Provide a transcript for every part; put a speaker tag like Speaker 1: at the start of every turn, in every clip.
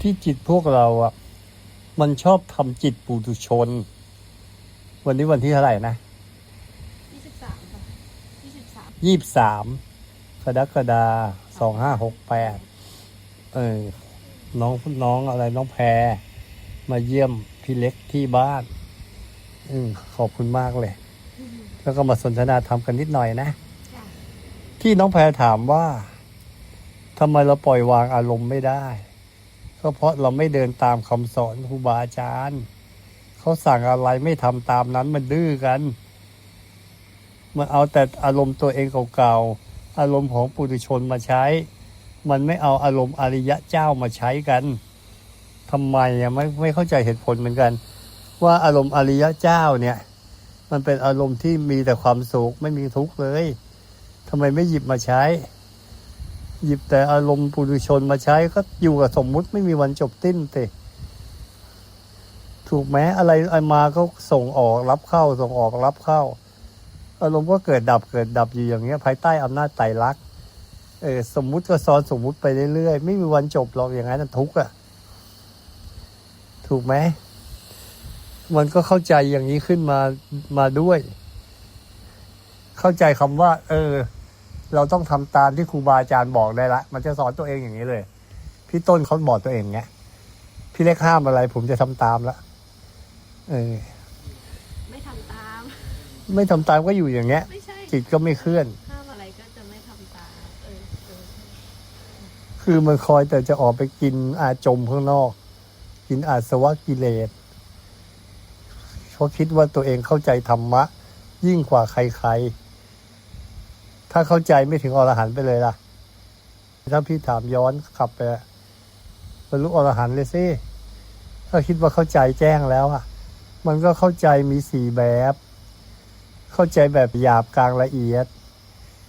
Speaker 1: ที่จิตพวกเราอะ มันชอบทำจิตปุถุชน วันนี้วันที่เท่าไหร่นะ
Speaker 2: ยี่สิบสามค่ะยี่สิบสาม
Speaker 1: ยี่สิบสามกรกฎาสองห้าหกแปดเออ น้องน้องอะไรน้องแพร มาเยี่ยมพี่เล็กที่บ้าน อืมขอบคุณมากเลย แล้วก็มาสนทนาธรรมกันนิดหน่อยนะ
Speaker 2: จ้ะ
Speaker 1: ที่น้องแพรถามว่าทำไมเราปล่อยวางอารมณ์ไม่ได้ ก็เพราะเราไม่เดินตามคำสอนครูบาอาจารย์เขาสั่งอะไรไม่ทำตามนั้นมันดื้อกันมันเอาแต่อารมณ์ตัวเองเก่าๆอารมณ์ของปุถุชนมาใช้ มันไม่เอาอารมณ์อริยะเจ้ามาใช้กันทำไมอะไม่ไม่เข้าใจเหตุผลเหมือนกัน ว่าอารมณ์อริยะเจ้าเนี่ย มันเป็นอารมณ์ที่มีแต่ความสุขไม่มีทุกข์เลยทำไมไม่หยิบมาใช้ หยิบแต่อารมณ์ปุถุชนมาใช้ก็อยู่กับสมมุติไม่มีวันจบสิ้นเตถูกไหมอะไรไรมาก็ส่งออกรับเข้า ส่งออกรับเข้า อารมณ์ก็เกิดดับเกิดดับอยู่อย่างเงี้ย ภายใต้อำนาจไตรลักษณ์เออสมมุติก็ซ้อนสมมุติไปเรื่อยๆ ไม่มีวันจบหรอกอย่างนั้นนทุกข์อะถูกไหมมันก็เข้าใจอย่างนี้ขึ้นมามาด้วย เข้าใจคำว่า เออ เราต้องทำตามที่ครูบาอาจารย์บอกได้ละ มันจะสอนตัวเองอย่างนี้เลย พี่ต้นเขาบอกตัวเองเงี้ยพี่เล็กห้ามอะไร ผมจะทำตามละเออ
Speaker 2: ไม่ทำตาม
Speaker 1: ไม่ทำตามก็อยู่อย่างเงี้ย
Speaker 2: ไม่ใช่
Speaker 1: จิตก็ไม่เคลื่อน
Speaker 2: ห้ามอะไรก็จะไม่ทำตามเออเออ
Speaker 1: คือมันคอยแต่จะออกไปกินอาจมข้างนอก กินอาสวะกิเลสเพราะคิดว่าตัวเองเข้าใจธรรมะ ยิ่งกว่าใครๆ ถ้าเข้าใจไม่ถึงอรหันต์ไปเลยล่ะ ถ้าพี่ถามย้อนขับไปบรรลุอรหันต์เลยสิถ้าคิดว่าเข้าใจแจ้งแล้วอะ มันก็เข้าใจมีสี่แบบ เข้าใจแบบหยาบกลางละเอียด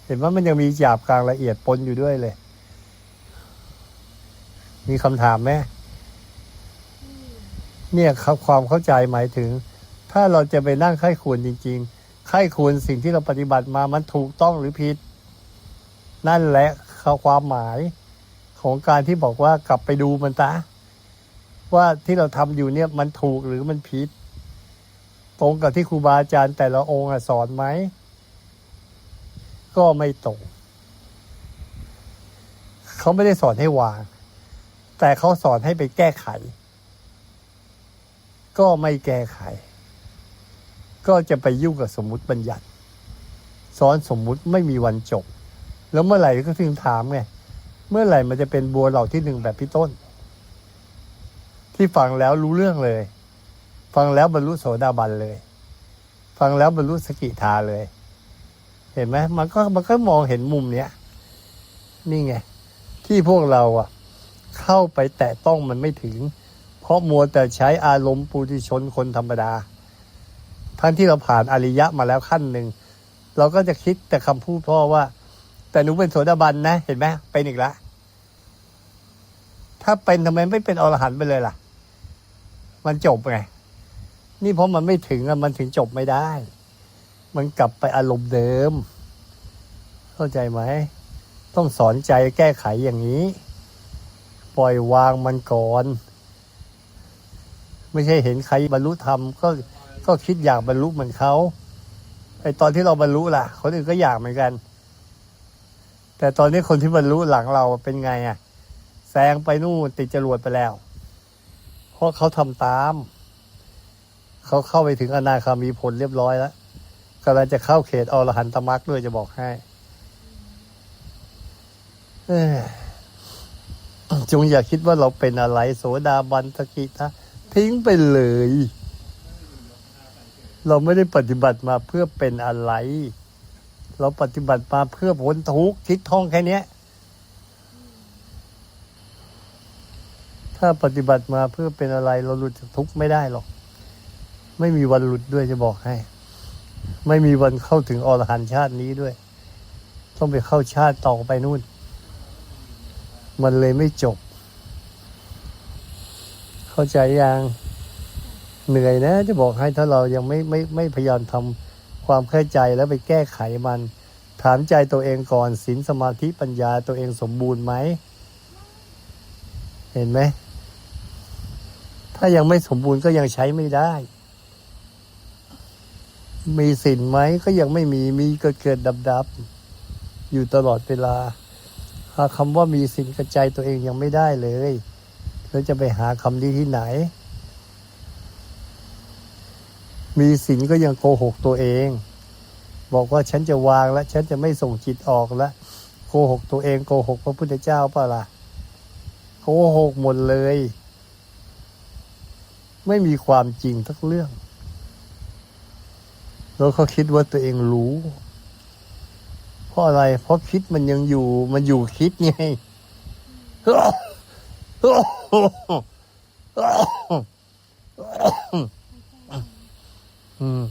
Speaker 1: เห็นว่ามันยังมีหยาบกลางละเอียดปนอยู่ด้วยเลย มีคำถามไหม
Speaker 2: อืม
Speaker 1: เนี่ยครับความเข้าใจหมายถึง ถ้าเราจะไปนั่งไข้ควรจริง ๆ ไข้ควรสิ่งที่เราปฏิบัติมามันถูกต้องหรือผิด นั่นแหละเขาความหมายของการที่บอกว่ากลับไปดูมันตะว่าที่เราทำอยู่เนี่ยมันถูกหรือมันผิด ตรงกับที่ครูบาอาจารย์แต่ละองค์สอนไหม ก็ไม่ตรงเขาไม่ได้สอนให้วาง แต่เขาสอนให้ไปแก้ไข ก็ไม่แก้ไข ก็จะไปยุ่งกับสมมุติบัญญัติสอนสมมุติไม่มีวันจบ แล้วเมื่อไหร่ก็ถึงถามไง เมื่อไหร่มันจะเป็นบัวเหล่าที่หนึ่งแบบพี่ต้น ที่ฟังแล้วรู้เรื่องเลย ฟังแล้วบรรลุโสดาบันเลย ฟังแล้วบรรลุสกิทาเลย เห็นไหมมันก็มันก็มองเห็นมุมเนี้ยนี่ไง ที่พวกเราอะ เข้าไปแตะต้องมันไม่ถึง เพราะมัวแต่ใช้อารมณ์ปุถุชนคนธรรมดา ทั้งที่เราผ่านอริยะมาแล้วขั้นหนึ่งเราก็จะคิดแต่คำพูดพ่อว่า แต่หนูเป็นโสดาบันนะ เห็นไหมเป็นอีกแล้วถ้าเป็นทำไมไม่เป็นอรหันต์ไปเลยล่ะ มันจบไงนี่เพราะมันไม่ถึงอะมันถึงจบไม่ได้ มันกลับไปอารมณ์เดิม เข้าใจไหมต้องสอนใจแก้ไขอย่างนี้ ปล่อยวางมันก่อน ไม่ใช่เห็นใครบรรลุธรรมก็ ก็คิดอยากบรรลุเหมือนเขาไอตอนที่เราบรรลุล่ะ คนอื่นก็อยากเหมือนกัน แต่ตอนนี้คนที่บรรลุหลังเราเป็นไงอะแซงไปนู่นติดจรวดไปแล้ว เพราะเขาทำตาม เขาเข้าไปถึงอนาคามีผลเรียบร้อยแล้วกำลังจะเข้าเขตอรหันตมรรคด้วยจะบอกให้จงอย่าคิดว่าเราเป็นอะไร โสดาบันสกิทาทิ้งไปเลย เราไม่ได้ปฏิบัติมาเพื่อเป็นอะไร เราปฏิบัติมาเพื่อพ้นทุกข์ทิศท่องแค่เนี้ยถ้าปฏิบัติมาเพื่อเป็นอะไร เราหลุดจากทุกข์ไม่ได้หรอก ไม่มีวันหลุดด้วยจะบอกให้ ไม่มีวันเข้าถึงอรหันชาตินี้ด้วย ต้องไปเข้าชาติต่อไปนู่น มันเลยไม่จบ เข้าใจยัง เหนื่อยนะ จะบอกให้ถ้าเรายังไม่ไม่ไม่พยายามทำความเข้าใจแล้วไปแก้ไขมัน ถามใจตัวเองก่อนศีลสมาธิปัญญาตัวเองสมบูรณ์ไหม เห็นไหม ถ้ายังไม่สมบูรณ์ก็ยังใช้ไม่ได้ มีสินไหมก็ยังไม่มีมีเกิดเกิดดับดับอยู่ตลอดเวลาหาคำว่ามีสินกระจายตัวเองยังไม่ได้เลย แล้วจะไปหาคำนี้ที่ไหน มีสินก็ยังโกหกตัวเอง บอกว่าฉันจะวางแล้ว ฉันจะไม่ส่งจิตออกแล้วโกหกตัวเองโกหกพระพุทธเจ้าเปล่าล่ะโกหกหมดเลย ไม่มีความจริงทักเรื่องแล้วเขาคิดว่าตัวเองรู้ เพราะอะไร เพราะคิดมันยังอยู่ มันอยู่คิดไง อืม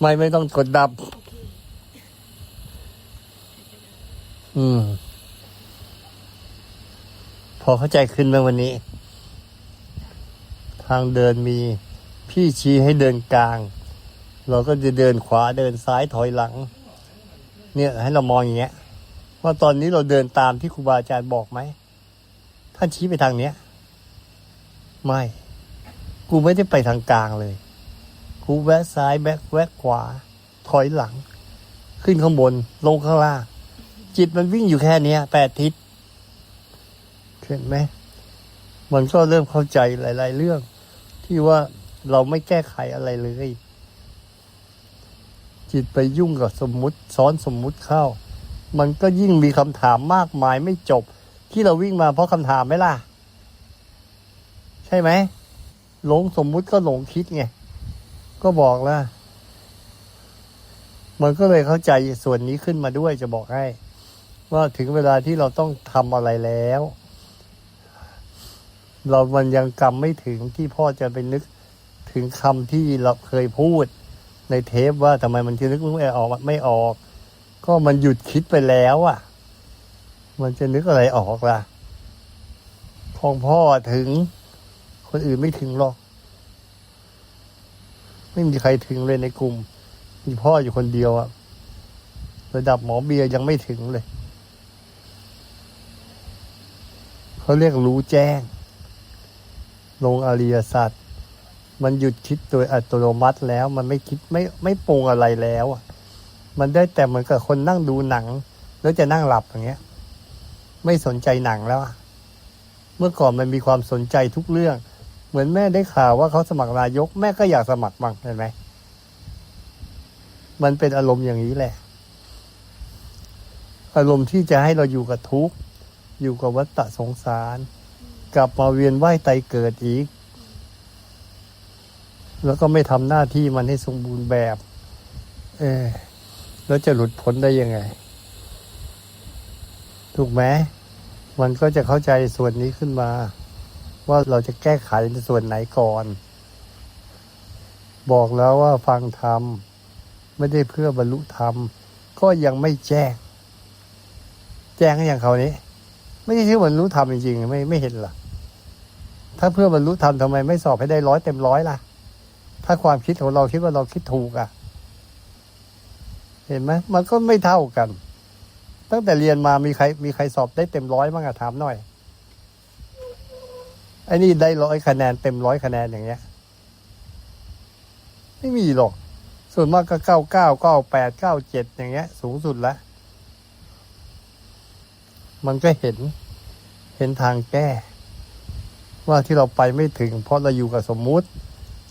Speaker 1: ไม่ไม่ต้องกดดับ อืม พอเข้าใจขึ้นไหมวันนี้ ทางเดินมี พี่ชี้ให้เดินกลาง เราก็จะเดินขวาเดินซ้ายถอยหลัง เนี่ย ให้เรามองอย่างเงี้ย ว่าตอนนี้เราเดินตามที่ครูบาอาจารย์บอกไหมท่านชี้ไปทางเนี้ย ไม่ กูไม่ได้ไปทางกลางเลย กูแวะซ้ายแวะแวะขวา ถอยหลัง ขึ้นข้างบน ลงข้างล่าง จิตมันวิ่งอยู่แค่นี้แปดทิศเห็นไหมมันก็เริ่มเข้าใจหลาย ๆ เรื่อง ที่ว่าเราไม่แก้ไขอะไรเลย จิตไปยุ่งกับสมมุติซ้อนสมมุติเข้า มันก็ยิ่งมีคำถามมากมายไม่จบ ที่เราวิ่งมาเพราะคำถามไหมล่ะ ใช่ไหมหลงสมมุติก็หลงคิดไง ก็บอกแล้ว มันก็เลยเข้าใจส่วนนี้ขึ้นมาด้วยจะบอกให้ ว่าถึงเวลาที่เราต้องทำอะไรแล้ว เรามันยังกำไม่ถึงที่พ่อจะไปนึกถึงคำที่เราเคยพูด ในเทปว่าทำไมมันจะนึกไม่ออกไม่ออก ก็มันหยุดคิดไปแล้วอะ มันจะนึกอะไรออกล่ะของพ่อถึงคนอื่นไม่ถึงหรอก ไม่มีใครถึงเลยในกลุ่ม มีพ่ออยู่คนเดียวอะระดับหมอเบียร์ยังไม่ถึงเลย เขาเรียกรู้แจ้ง ลงอริยสัจมันหยุดคิดโดยอัตโนมัติแล้ว มันไม่คิดไม่ไม่ปรุงอะไรแล้วอะมันได้แต่เหมือนกับคนนั่งดูหนัง แล้วจะนั่งหลับอย่างเงี้ย ไม่สนใจหนังแล้ว เมื่อก่อนมันมีความสนใจทุกเรื่อง เหมือนแม่ได้ข่าวว่าเขาสมัครนายก แม่ก็อยากสมัครบ้างเห็นไหมมันเป็นอารมณ์อย่างนี้แหละ อารมณ์ที่จะให้เราอยู่กับทุกข์อยู่กับวัฏฏะสงสาร กลับมาเวียนว่ายไตายเกิดอีก แล้วก็ไม่ทำหน้าที่มันให้สมบูรณ์แบบ เออแล้วจะหลุดพ้นได้ยังไง ถูกไหมมันก็จะเข้าใจส่วนนี้ขึ้นมา ว่าเราจะแก้ไขในส่วนไหนก่อน บอกแล้วว่าฟังธรรมไม่ได้เพื่อบรรลุธรรม ก็ยังไม่แจ้ง แจ้งอย่างเขานี้ ไม่ใช่ชื่อบรรลุธรรมจริงๆไม่ไม่เห็นหรอถ้าเพื่อบรรลุธรรมทำไมไม่สอบให้ได้ร้อยเต็มร้อยล่ะ ถ้าความคิดของเราคิดว่าเราคิดถูกอะ เห็นไหมมันก็ไม่เท่ากัน ตั้งแต่เรียนมามีใคร มีใครสอบได้เต็มร้อยบ้างอะถามหน่อย ไอ้นี่ได้ร้อยคะแนนเต็มร้อยคะแนนอย่างเงี้ย ไม่มีหรอก ส่วนมากก็เก้าเก้าเก้าแปดเก้าเจ็ดอย่างเงี้ย สูงสุดล้วมันก็เห็นเห็นทางแก้ ว่าที่เราไปไม่ถึง เพราะเราอยู่กับสมมุติ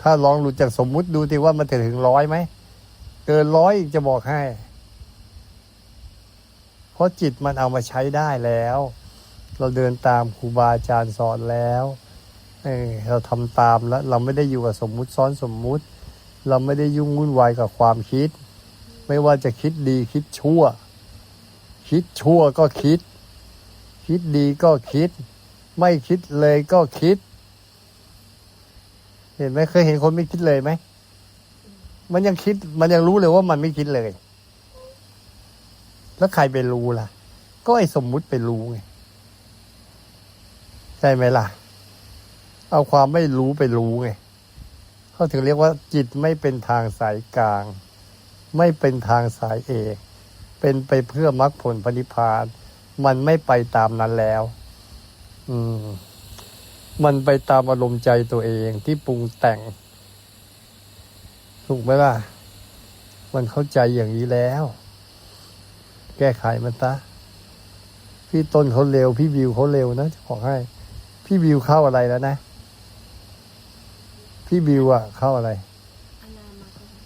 Speaker 1: ถ้าลองหลุดจากสมมุติดูทีว่ามันจะถึงร้อยไหมเกินร้อยจะบอกให้ เพราะจิตมันเอามาใช้ได้แล้ว เราเดินตามครูบาอาจารย์สอนแล้ว เออเราทำตามแล้ว เราไม่ได้อยู่กับสมมุติซ้อนสมมุติ เราไม่ได้ยุ่งวุ่นวายกับความคิด ไม่ว่าจะคิดดีคิดชั่ว คิดชั่วก็คิด คิดดีก็คิด ไม่คิดเลยก็คิด เห็นไหมเคยเห็นคนไม่คิดเลยไหมมันยังคิด มันยังรู้เลยว่ามันไม่คิดเลย แล้วใครไปรู้ล่ะ ก็ไอ้สมมุติไปรู้ไง ใช่ไหมล่ะ เอาความไม่รู้ไปรู้ไงเขาถึงเรียกว่าจิตไม่เป็นทางสายกลาง ไม่เป็นทางสายเอกเป็นไปเพื่อมรรคผลพนิพพาน มันไม่ไปตามนั้นแล้ว อืม มันไปตามอารมณ์ใจตัวเองที่ปรุงแต่ง ถูกไหมล่ะ มันเข้าใจอย่างนี้แล้ว แก้ไขมันซะพี่ต้นเขาเร็ว พี่วิวเขาเร็วนะจะบอกให้ พี่วิวเข้าอะไรแล้วนะ พี่วิวอะเข้าอะไร
Speaker 2: อนามาก็ได้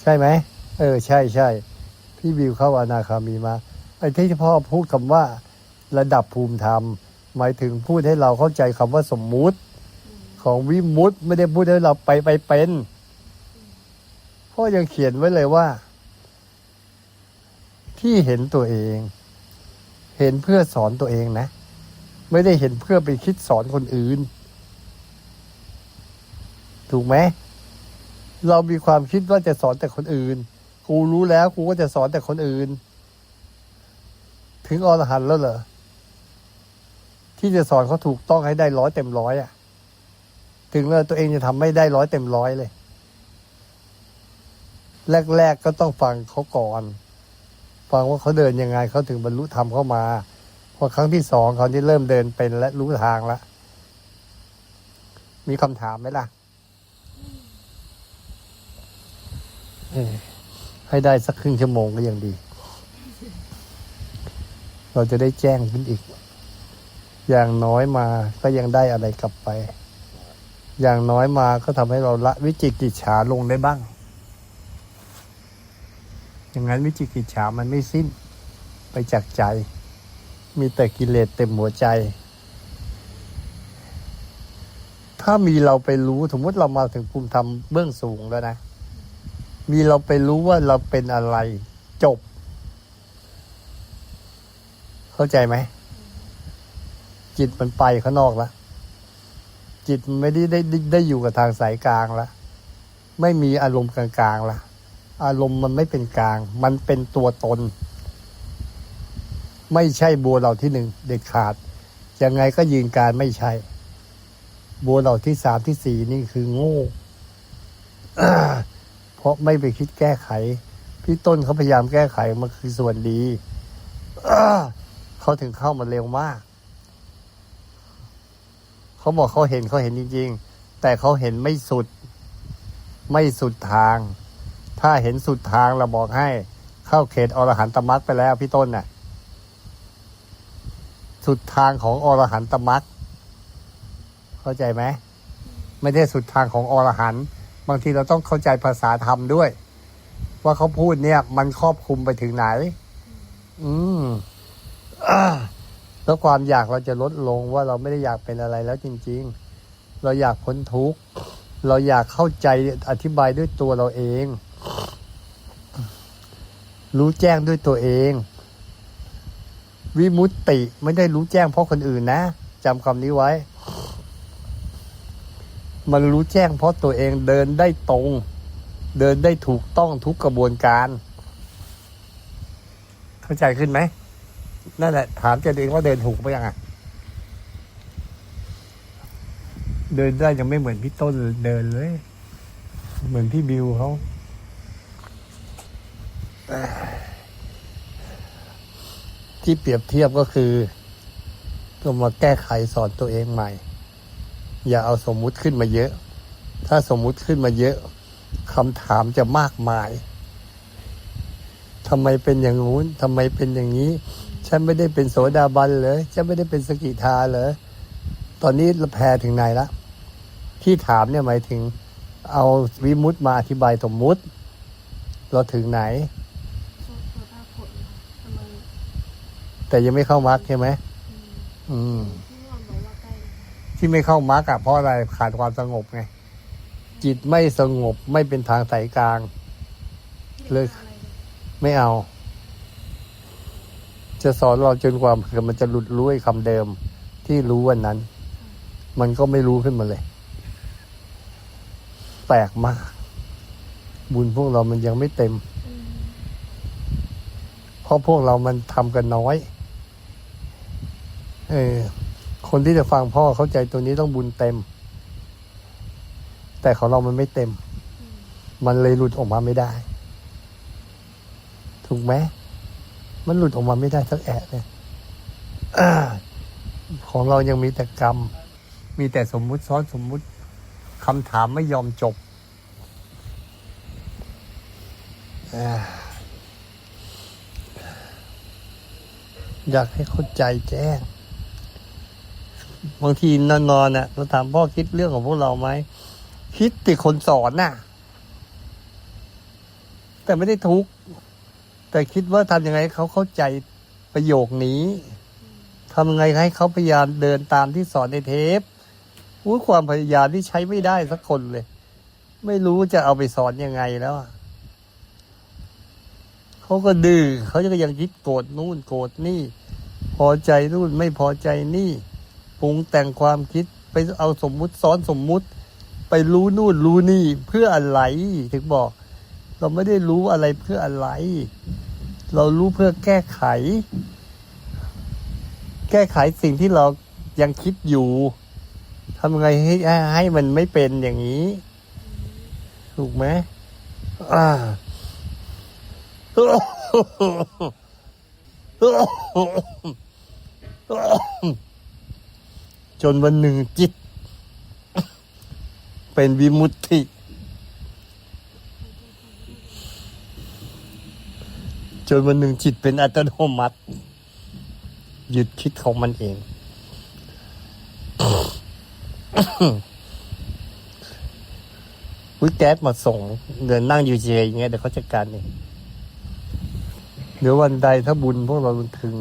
Speaker 1: ใช่ไหมเออ ใช่ใช่พี่วิวเข้าอนาคามีมาไอ้ที่พ่อพูดคำว่า ระดับภูมิธรรม หมายถึงพูดให้เราเข้าใจคำว่าสมมุติ ของวิมุตติไม่ได้พูดให้เราไปไปเป็นพ่อยังเขียนไว้เลยว่า ที่เห็นตัวเอง เห็นเพื่อสอนตัวเองนะ ไม่ได้เห็นเพื่อไปคิดสอนคนอื่น ถูกไหมเรามีความคิดว่าจะสอนแต่คนอื่น กูรู้แล้วกูก็จะสอนแต่คนอื่น ถึงอรหันต์แล้วเหรอที่จะสอนเขาถูกต้องให้ได้ร้อยเต็มร้อยอะ ถึงแล้วตัวเองจะทำไม่ได้ร้อยเต็มร้อยเลย แรก ๆก็ต้องฟังเขาก่อน ฟังว่าเขาเดินยังไงเขาถึงบรรลุธรรมเข้ามาพอครั้งที่สองเขาที่เริ่มเดินเป็นและรู้ทางแล้วมีคำถามไหมล่ะเออ ให้ได้สักครึ่งชั่วโมงก็ยังดี เราจะได้แจ้งขึ้นอีก อย่างน้อยมาก็ยังได้อะไรกลับไป อย่างน้อยมาก็ทำให้เราละวิจิกิจฉาลงได้บ้าง อย่างนั้นวิจิกิจฉามันไม่สิ้นไปจากใจ มีแต่กิเลสเต็มหัวใจ ถ้ามีเราไปรู้สมมติเรามาถึงภูมิธรรมเบื้องสูงแล้วนะ มีเราไปรู้ว่าเราเป็นอะไร จบ เข้าใจไหม จิตมันไปข้างนอกแล้วจิตไม่ได้ได้ได้ได้อยู่กับทางสายกลางแล้วไม่มีอารมณ์กลางๆละอารมณ์มันไม่เป็นกลาง มันเป็นตัวตน ไม่ใช่บัวเหล่าที่หนึ่งเด็ดขาด ยังไงก็ยืนการไม่ใช่ บัวเหล่าที่สามที่สี่นี่คือโง่ ราะไม่ไปคิดแก้ไข พี่ต้นเขาพยายามแก้ไขมันคือส่วนดีเขาถึงเข้ามาเร็วมาก เขาบอกเขาเห็นเขาเห็นจริง ๆ แต่เขาเห็นไม่สุด ไม่สุดทาง ถ้าเห็นสุดทางเราบอกให้ เข้าเขตอรหันตมรรคไปแล้วพี่ต้นน่ะ สุดทางของอรหันตมรรคเข้าใจไหมไม่ได้สุดทางของอรหันต์ บางทีเราต้องเข้าใจภาษาธรรมด้วย ว่าเขาพูดเนี่ย มันครอบคลุมไปถึงไหน อืมอแล้วความอยากเราจะลดลงว่าเราไม่ได้อยากเป็นอะไรแล้วจริง ๆ เราอยากพ้นทุกข์เราอยากเข้าใจอธิบายด้วยตัวเราเอง รู้แจ้งด้วยตัวเอง วิมุตติไม่ได้รู้แจ้งเพราะคนอื่นนะจำคำนี้ไว้ มันรู้แจ้งเพราะตัวเองเดินได้ตรง เดินได้ถูกต้องทุกกระบวนการ เข้าใจขึ้นไหมนั่นแหละ ถามตัวเองว่าเดินถูกไหมยังอะเดินได้ยังไม่เหมือนพี่ต้นเดินเลย เหมือนพี่บิวเขาที่เปรียบเทียบก็คือก็มาแก้ไขสอนตัวเองใหม่ อย่าเอาสมมุติขึ้นมาเยอะ ถ้าสมมุติขึ้นมาเยอะคำถามจะมากมายทำไมเป็นอย่างงู้นทำไมเป็นอย่างนี้ ฉันไม่ได้เป็นโสดาบันเลยฉันไม่ได้เป็นสกิทาเลยตอนนี้เราแพรถึงไหนละ ที่ถามเนี่ยหมายถึง เอาวิมุตติมาอธิบายสมมุติ เราถึงไหน
Speaker 2: โซโซดาผลทำไม
Speaker 1: แต่ยังไม่เข้ามรรคใช่ไหม
Speaker 2: อืม ที่
Speaker 1: ไม่เข้ามรรคอะเพราะอะไรขาดความสงบไง จิตไม่สงบไม่เป็นทางสายกลาง เลย
Speaker 2: ไม่
Speaker 1: เอา จะสอนเราจนกว่ามมันจะหลุดรู้ไอ้คำเดิม ที่รู้วันนั้น มันก็ไม่รู้ขึ้นมาเลย แปลกมาก บุญพวกเรามันยังไม่เต็ม เพราะพวกเรามันทำกันน้อย เออ คนที่จะฟังพ่อเข้าใจตัวนี้ต้องบุญเต็ม แต่ของเรามันไม่เต็ม
Speaker 2: มั
Speaker 1: นเลยหลุดออกมาไม่ได้ ถูกไหมมันหลุดออกมาไม่ได้สักแอะเลยอ่าของเรายังมีแต่กรรม มีแต่สมมุติซ้อนสมมุติคำถามไม่ยอมจบออยากให้เข้าใจแจ้ง บางทีนอนๆน่ะเราถามพ่อคิดเรื่องของพวกเราไหมคิดติคนสอนน่ะ แต่ไม่ได้ทุกข์แต่คิดว่าทำยังไงเขาเข้าใจประโยคนี้ทำยังไงให้เขาพยายามเดินตามที่สอนในเทปอู้ความพยายามที่ใช้ไม่ได้สักคนเลย ไม่รู้จะเอาไปสอนยังไงแล้วเขาก็ดื้อเขาก็ยังคิดโกรธนู่นโกรธนี่ พอใจนู่นไม่พอใจนี่ รุงแต่งความคิดไปเอาสมมุติซ้อนสมมุติ ไปรู้นู่นรู้นี่เพื่ออะไรถึงบอก เราไม่ได้รู้อะไรเพื่ออะไร เรารู้เพื่อแก้ไข แก้ไขสิ่งที่เรายังคิดอยู่ทำไงให้ให้มันไม่เป็นอย่างนี้ ถูกไหมอ่า จนวันหนึ่งจิต เป็นวิมุตติ จนวันหนึ่งจิตเป็นอัตโนมัติ หยุดคิดของมันเอง วิแก๊สมาส่งเดินนั่งอยู่เฉยอย่างเงี้ยเดี๋ยวเขาจัดการเองเดี๋ยววันใดถ้าบุญพวกเราถึง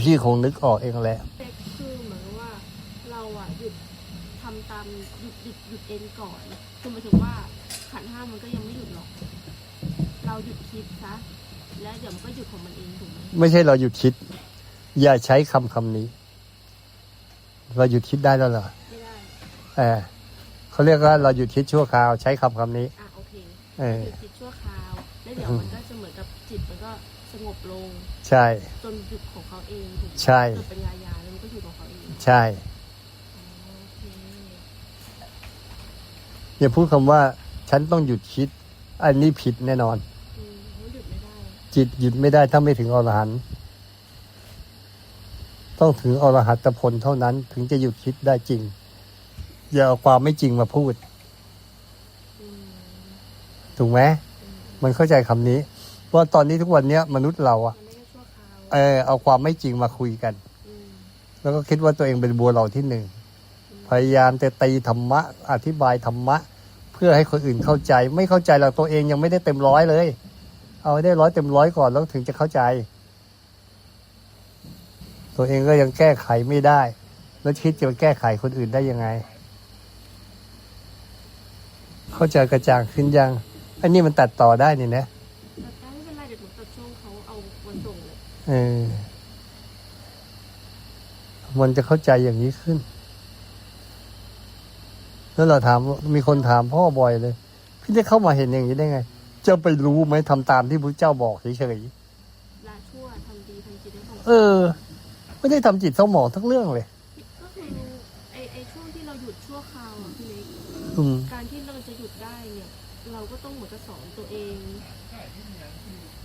Speaker 1: พี่คงนึกออกเองแหละ
Speaker 2: แต่คือเหมือนกับว่าเราอะหยุดทำ ตามหยุดหยุดหยุดเองก่อนคือหมายถึงว่าขันธ์ห้ามันก็ยังไม่หยุดหรอก เราหยุดคิดซะแล้วเดี๋ยวมันก็หยุดของมันเองถูกไหม
Speaker 1: ไม่ใช่เราหยุดคิด อย่าใช้คำคำนี้ เราหยุดคิดได้แล้วเหรอ
Speaker 2: ไม่ได้
Speaker 1: เออเขาเรียกว่าเราหยุดคิดชั่วคราว ใช้คำคำนี้
Speaker 2: อะโอเค
Speaker 1: เออ
Speaker 2: หยุดคิดชั่วคราว แล้วเดี๋ยวมันก็จะเหมือนกับจิตมันก็สงบลง
Speaker 1: ใช่
Speaker 2: จนหยุดของเขาเองถูกไหม
Speaker 1: ใช่
Speaker 2: เกิดปัญญายาแล้วมันก็หยุดของเขาเอง
Speaker 1: ใช่
Speaker 2: อ๋อโอเค
Speaker 1: อย่าพูดคำว่า ฉันต้องหยุดคิด อันนี้ผิดแน่นอน
Speaker 2: อืมมันหยุดไม่ได้
Speaker 1: จิตหยุดไม่ได้ถ้าไม่ถึงอรหันต์ต้องถึงอรหัตผลเท่านั้นถึงจะหยุดคิดได้จริง อย่าเอาความไม่จริงมาพูด
Speaker 2: อืม
Speaker 1: ถูกไหม
Speaker 2: อืม
Speaker 1: มันเข้าใจคำนี้ ว่าตอนนี้ทุกวันเนี้ยมนุษย์เราอะ
Speaker 2: มันไม่ใช่ชั่วคราว
Speaker 1: เออเอาความไม่จริงมาคุยกัน
Speaker 2: อืม
Speaker 1: แล้วก็คิดว่าตัวเองเป็นบัวเหล่าที่หนึ่งพยายามจะตีธรรมะ อธิบายธรรมะเพื่อให้คนอื่นเข้าใจ ไม่เข้าใจหรอกตัวเองยังไม่ได้เต็มร้อยเลย เอาให้ได้ร้อยเต็มร้อยก่อนแล้วถึงจะเข้าใจ ตัวเองก็ยังแก้ไขไม่ได้ แล้วคิดจะไปแก้ไขคนอื่นได้ยังไง เข้าใจกระจ่างขึ้นยัง อันนี้มันตัดต่อได้นี่นะ
Speaker 2: แต่ไม่เป็นไรเดี๋ยวหนูตัดช่วงเขาเอาวันส่งเลย
Speaker 1: เออมันจะเข้าใจอย่างนี้ขึ้น แล้วเราถามมีคนถามพ่อบ่อยเลย พี่จะเข้ามาเห็นอย่างนี้ได้ไง จะไปรู้ไหมทำตามที่พระเจ้าบอกเฉย
Speaker 2: ลาชั่วทำดีทำจิตให้ผ่อง
Speaker 1: ๆเออ ไม่ได้ทำจิตเศร้าหมองทั้งเรื่องเลย
Speaker 2: ก็คือไอไอช่วงที่เราหยุดชั่วคราวอะพี่เล็ก
Speaker 1: อืม
Speaker 2: การที่เราจะหยุดได้เนี่ย เราก็ต้องเหมือนกับสอนตัวเอง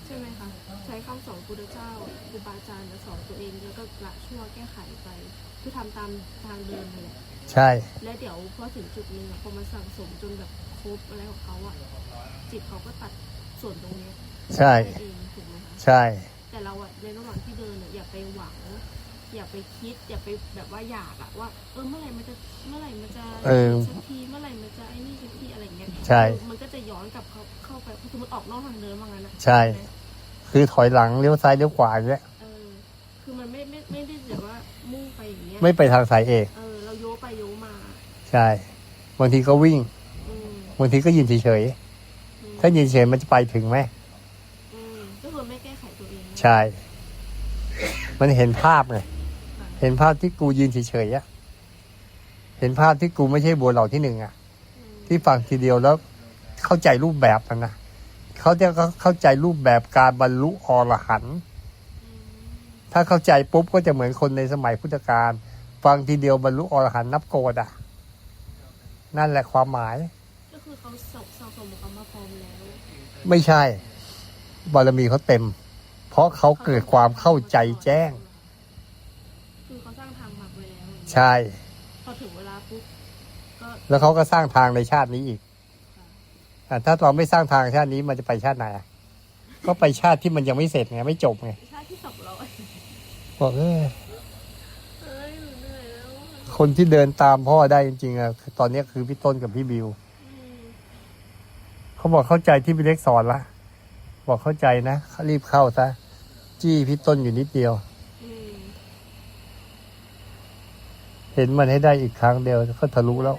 Speaker 2: ใช่ไหมคะใช้คำสอนครูเจ้าครูบาอาจารย์จะสอนตัวเองแล้วก็ละชั่วแก้ไขไปคือทำตามทางเดินนั่นแหละ
Speaker 1: ใช่
Speaker 2: และเดี๋ยวพอถึงจุดหนึ่งอะพอมันสั่งสมจนแบบครบอะไรของเขาอะจิตเขาก็ตัดส่วนตรงเนี้ย
Speaker 1: ใช่
Speaker 2: ได้เองถูกไหมคะ
Speaker 1: ใช่
Speaker 2: แต่เราอะในระหว่างที่เดินอะอย่าไปหวัง อย่าไปคิด อย่าไปแบบว่าอยากอะว่า เออเมื่อไหร่มันจะเมื่อไหร่มันจะ
Speaker 1: เออ
Speaker 2: สักทีเมื่อไหร่มันจะไอ้นี่สักทีอะไรอย่างเงี้ย
Speaker 1: ใช่
Speaker 2: มันก็จะย้อนกลับเข้าเข้าไปคือมันออกนอกทางเดินว่างั้นอะ
Speaker 1: ใช่
Speaker 2: ไหม
Speaker 1: คือถอยหลังเลี้ยวซ้ายเลี้ยวขวาอย่างเงี้ย
Speaker 2: เออคือมันไม่ไม่ไม่ได้แบบว่ามุ่งไปอย่างเงี้ย
Speaker 1: ไม่ไปทางสายเอก
Speaker 2: เออเราโยไปโยมา
Speaker 1: ใช่ บางทีก็วิ่ง
Speaker 2: อืม
Speaker 1: บางทีก็ยืนเฉย
Speaker 2: อืม
Speaker 1: ๆ ถ้ายืนเฉยมันจะไปถึงไหม
Speaker 2: อืมก็คือไม่แก้ไขตัวเอง
Speaker 1: ใช่ มันเห็นภาพไง เห็นภาพที่กูยืนเฉยๆอะเห็นภาพที่กูไม่ใช่บัวเหล่าที่หนึ่งอะ
Speaker 2: อืม
Speaker 1: ที่ฟังทีเดียวแล้วเข้าใจรูปแบบมันนะเขาจะก็เข้าใจรูปแบบการบรรลุอรหันต์
Speaker 2: อืม
Speaker 1: ถ้าเข้าใจปุ๊บก็จะเหมือนคนในสมัยพุทธกาลฟังทีเดียวบรรลุอรหันต์นับโกดอะ นั่นแหละความหมาย
Speaker 2: ก็คือเขาสอบสอบสมกับมาพร้อมแล้ว
Speaker 1: ไม่ใช่ บารมีเขาเต็ม เพราะเขาเกิดความเข้าใจแจ้ง
Speaker 2: คือเขาสร้างทางมาไว้แล้ว
Speaker 1: ใช่
Speaker 2: อพอถึงเวลาปุ๊บก็
Speaker 1: แล้วเขาก็สร้างทางในชาตินี้อีกอะถ้าเราไม่สร้างทางชาตินี้มันจะไปชาติไหนอะก็ไปชาติที่มันยังไม่เสร็จไงไม่จบไง
Speaker 2: ชาติที่สองร้อย
Speaker 1: บอกเออ
Speaker 2: เอ้ยหนูเหนื่อยแล้วอะ
Speaker 1: คนที่เดินตามพ่อได้จริงๆอะตอนนี้คือพี่ต้นกับพี่บิวเขาบอกเข้าใจที่พี่เล็กสอนละบอกเข้าใจนะรีบเข้าซะจี้พี่ต้นอยู่นิดเดียวเห็นมันให้ได้อีกครั้งเดียวก็ทะลุแล้ว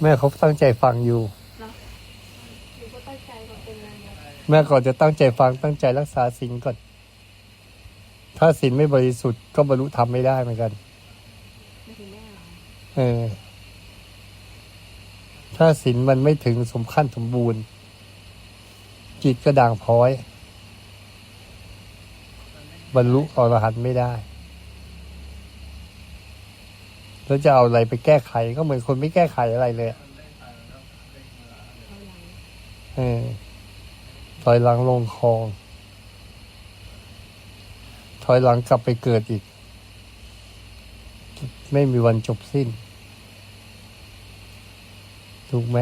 Speaker 2: แม่
Speaker 1: เขาตั้งใจฟังอยู่
Speaker 2: เหรอหนูก็ตั้งใจก่อนเป็นไงเนี่ย
Speaker 1: แม่ก่อนจะตั้งใจฟังตั้งใจรักษาศีลก่อน ถ้าศีลไม่บริสุทธิ์ก็บรรลุธรรมไม่ได้เหมือนกัน
Speaker 2: ไม่ถึงแม่เหรอ
Speaker 1: เออ ถ้าศีลมันไม่ถึงสมขั้นสมบูรณ์ จิตก็ด่างพร้อย บรรลุอรหันต์ไม่ได้ แล้วจะเอาอะไรไปแก้ไข ก็เหมือนคนไม่แก้ไขอะไรเลยอะ
Speaker 2: เอาหลัง
Speaker 1: เออ ถอยหลังลงคลอง ถอยหลังกลับไปเกิดอีก ไม่มีวันจบสิ้น ถูกไหม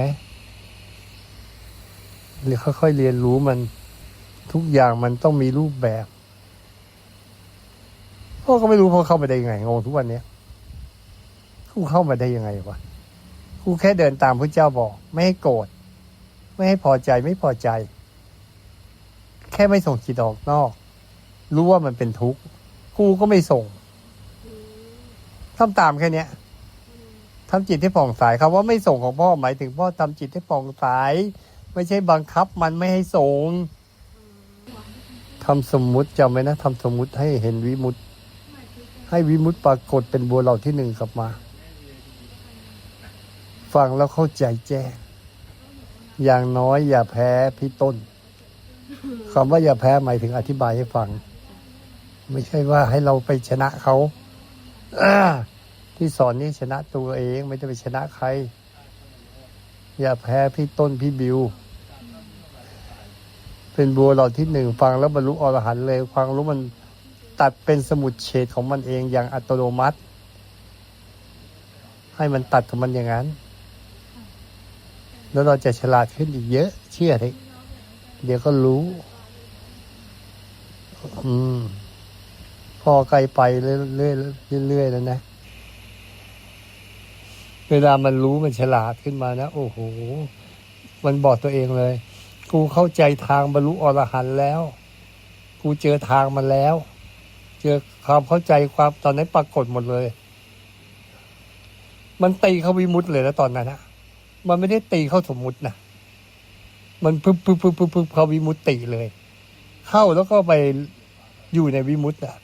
Speaker 1: เรียนค่อยๆเรียนรู้มันทุกอย่างมันต้องมีรูปแบบพ่อก็ไม่รู้พ่อเข้ามาได้ยังไงงงทุกวันเนี้ยครูเข้ามาได้ยังไงวะครูแค่เดินตามพระเจ้าบอก ไม่ให้โกรธไม่ให้พอใจไม่พอใจ แค่ไม่ส่งจิตออกนอก รู้ว่ามันเป็นทุกข์ครูก็ไม่ส่งทำตามแค่เนี้ยทำจิตให้ผ่องใสคำว่าไม่ส่งของพ่อหมายถึงพ่อทำจิตให้ผ่องใสไม่ใช่บังคับมันไม่ให้ส่งทำสมมุติจำไว้นะทำสมมุติให้เห็นวิมุติ ให้วิมุตติปรากฏเป็นบัวเหล่าที่หนึ่งกลับมา ฟังแล้วเข้าใจแจ้งอย่างน้อยอย่าแพ้พี่ต้น คำว่าอย่าแพ้หมายถึงอธิบายให้ฟัง ไม่ใช่ว่าให้เราไปชนะเขาที่สอนนี่ชนะตัวเองไม่ได้ไปชนะใคร อย่าแพ้พี่ต้นพี่บิว เป็นบัวเหล่าที่หนึ่งฟังแล้วบรรลุอรหันต์เลยฟังรู้มันตัดเป็นสมุดเฉดของมันเองอย่างอัตโนมัติ ให้มันตัดของมันอย่างนั้น แล้วเราจะฉลาดขึ้นอีกเยอะเชื่อเถอะ เดี๋ยวก็รู้ อืม พอไกลไปเรื่อยๆเรื่อยๆแล้วนะ เวลามันรู้มันฉลาดขึ้นมานะ โอ้โห มันบอกตัวเองเลย กูเข้าใจทางบรรลุอรหันต์แล้ว กูเจอทางมันแล้ว เจอความเข้าใจความตอนนั้นปรากฏหมดเลย มันตีเข้าวิมุตต์เลยแล้วตอนนั้นนะมันไม่ได้ตีเข้าสมมุตินะ มันปึ๊บปึ๊บปึ๊บปึ๊บปึ๊บเขาวิมุตติเลย เข้าแล้วก็ไปอยู่ในวิมุตต์อะ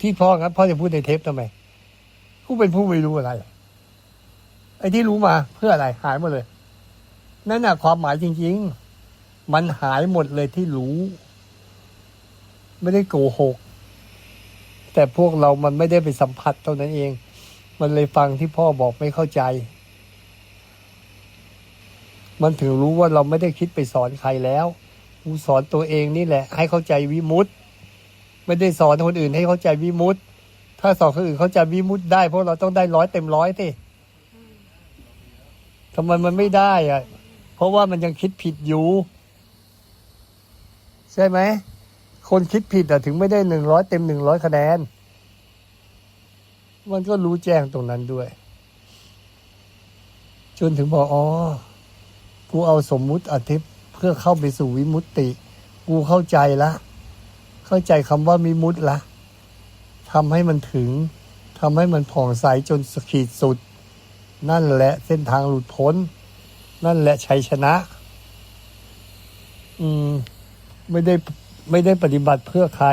Speaker 1: ที่พ่อครับพ่อจะพูดในเทปทำไมผู้เป็นผู้ไม่รู้อะไร ไอ้ที่รู้มาเพื่ออะไรหายหมดเลย นั่นน่ะความหมายจริง ๆ มันหายหมดเลยที่รู้ ไม่ได้โกหก แต่พวกเรามันไม่ได้ไปสัมผัสเท่านั้นเอง มันเลยฟังที่พ่อบอกไม่เข้าใจ มันถึงรู้ว่าเราไม่ได้คิดไปสอนใครแล้วกูสอนตัวเองนี่แหละ ให้เข้าใจวิมุตติไม่ได้สอนคนอื่นให้เข้าใจวิมุตติถ้าสอนคนอื่นเข้าใจวิมุตติได้เพวกเราต้องได้ร้อยเต็มร้อยสิทำไมมันไม่ได้อะเพราะว่ามันยังคิดผิดอยู่ ใช่ไหมคนคิดผิดอะถึงไม่ได้หนึ่งร้อยเต็มหนึ่งร้อยคะแนน มันก็รู้แจ้งตรงนั้นด้วย จนถึงบอกอ๋อ กูเอาสมมุติอธิเพื่อเข้าไปสู่วิมุตติ กูเข้าใจละ เข้าใจคำว่ามิมุติละทำให้มันถึงทำให้มันผ่องใสจนสขีดสุด นั่นแหละเส้นทางหลุดพ้น นั่นแหละชัยชนะ อืม ไม่ได้ไม่ได้ปฏิบัติเพื่อใคร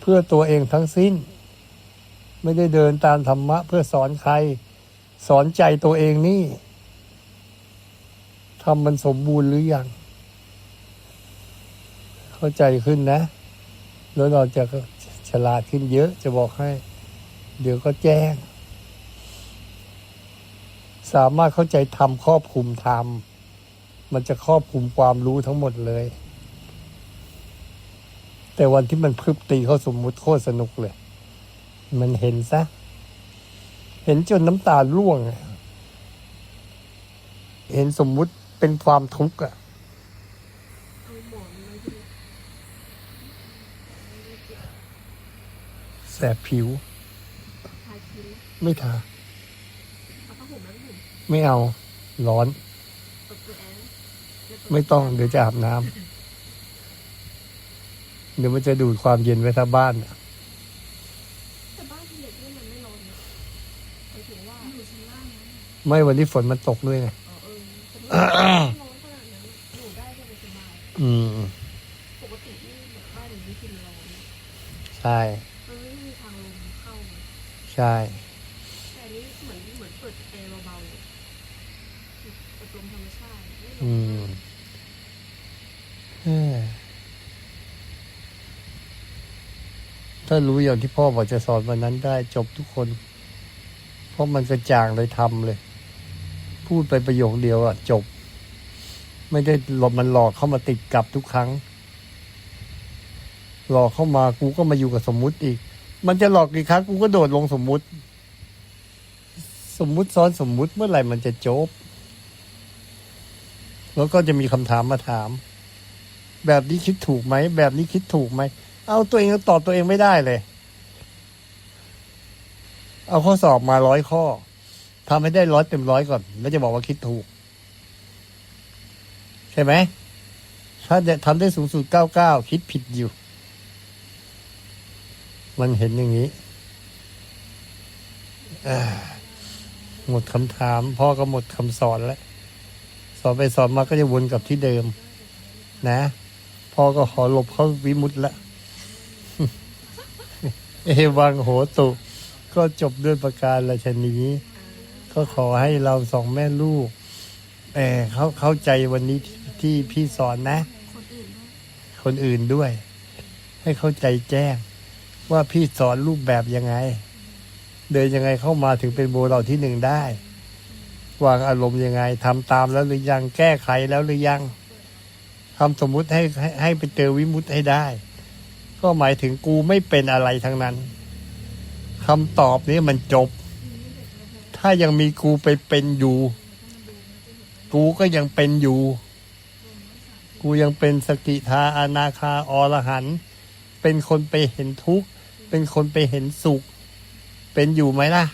Speaker 1: เพื่อตัวเองทั้งสิ้น ไม่ได้เดินตามธรรมะ เพื่อสอนใคร สอนใจตัวเองนี่ ทำมันสมบูรณ์หรือยัง เข้าใจขึ้นนะ แล้วเราจะฉลาดขึ้นเยอะจะบอกให้ เดี๋ยวก็แจ้ง สามารถเข้าใจธรรมครอบคลุมธรรม มันจะครอบคลุมความรู้ทั้งหมดเลย แต่วันที่มันพึบตีเข้าสมมุติโคตรสนุกเลย มันเห็นซะ เห็นจนน้ำตาร่วง เห็นสมมุติ เป็นความทุกข์อะ
Speaker 2: เอาหมอนมาดู
Speaker 1: แสบผิว
Speaker 2: ทาครีม
Speaker 1: ไม่ทา
Speaker 2: เอาผ้าห่มมาผ้าห่ม
Speaker 1: ไม่เอา ร้อน
Speaker 2: เปิดตัวแอร์แล้วก็
Speaker 1: ไม่ต้อง เดี๋ยวจะอาบน้ำเดี๋ยวมันจะดูดความเย็นไว้ที่บ้านอะ
Speaker 2: แต่บ้านพี่เล็กนี่มันไม่ร้อนนะหมายถึงว่าอยู่ชั้นล่างนะ
Speaker 1: ไม่วันนี้ฝนมันตกด้วยไง
Speaker 2: อ๋อเออแต่ไม่ร้อนขนาดนั้นอยู่ได้สบาย
Speaker 1: อืม
Speaker 2: ปกตินี่แบบบ้านอย่างนี้คือร้อน
Speaker 1: ใช่
Speaker 2: มันไม่มีทางลมเข้าเลย
Speaker 1: ใช่
Speaker 2: แต่อันนี้เหมือนเหมือนเปิดแอร์เบาๆเปิดลมธรรมชาติไม่ร้อน
Speaker 1: อืม
Speaker 2: ม
Speaker 1: เอ้อถ้ารู้อย่างที่พ่อบอกจะสอนวันนั้นได้จบทุกคน เพราะมันกระจ่างเลยทำเลย พูดไปประโยคเดียวอะจบ ไม่ได้หลบมันหลอกเข้ามาติดกับทุกครั้ง หลอกเข้ามากูก็มาอยู่กับสมมุติอีก มันจะหลอกกี่ครั้งกูก็โดดลงสมมุติ สมมุติซ้อนสมมุติเมื่อไหร่มันจะจบ แล้วก็จะมีคำถามมาถาม แบบนี้คิดถูกไหมแบบนี้คิดถูกไหมเอาตัวเองตอบตัวเองไม่ได้เลย เอาข้อสอบมาร้อยข้อ ทำให้ได้ร้อยเต็มร้อยก่อน แล้วจะบอกว่าคิดถูก ใช่ไหม ถ้าทำได้สูงสุดเก้าเก้าคิดผิดอยู่ มันเห็นอย่างนี้หมดคำถาม พ่อก็หมดคำสอนแล้ว สอนไปสอนมาก็จะวนกลับที่เดิม นะ พ่อก็ขอหลบเข้าวิมุตละเอวังโหตุ ก็จบด้วยประการราชนี้ ก็ขอให้เราสองแม่ลูกเออเขาเข้าใจวันนี้ที่ที่พี่สอนนะ
Speaker 2: คนอื่นด้วย
Speaker 1: คนอื่นด้วย ให้เข้าใจแจ้ง ว่าพี่สอนรูปแบบยังไง เดินยังไงเข้ามาถึงเป็นโบเราที่หนึ่งได้ วางอารมณ์ยังไงทำตามแล้วหรือยังแก้ไขแล้วหรือยังทำสมมุติให้ให้ให้ไปเจอวิมุตติให้ได้ ก็หมายถึงกูไม่เป็นอะไรทั้งนั้นคำตอบนี้มันจบ ถ้ายังมีกูไปเป็นอยู่ กูก็ยังเป็นอยู่ กูยังเป็นสกิทาอนาคาอรหัน เป็นคนไปเห็นทุกข์ เป็นคนไปเห็นสุข เป็นอยู่ไหมล่ะ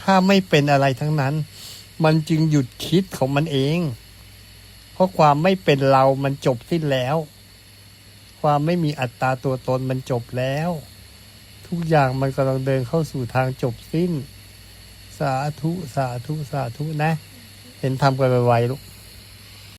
Speaker 1: ถ้าไม่เป็นอะไรทั้งนั้น มันจึงหยุดคิดของมันเอง เพราะความไม่เป็นเรามันจบสิ้นแล้ว ความไม่มีอัตตาตัวตนมันจบแล้ว ทุกอย่างมันกำลังเดินเข้าสู่ทางจบสิ้น สาธุ สาธุ สาธุนะ เห็นทำกันไวๆลูก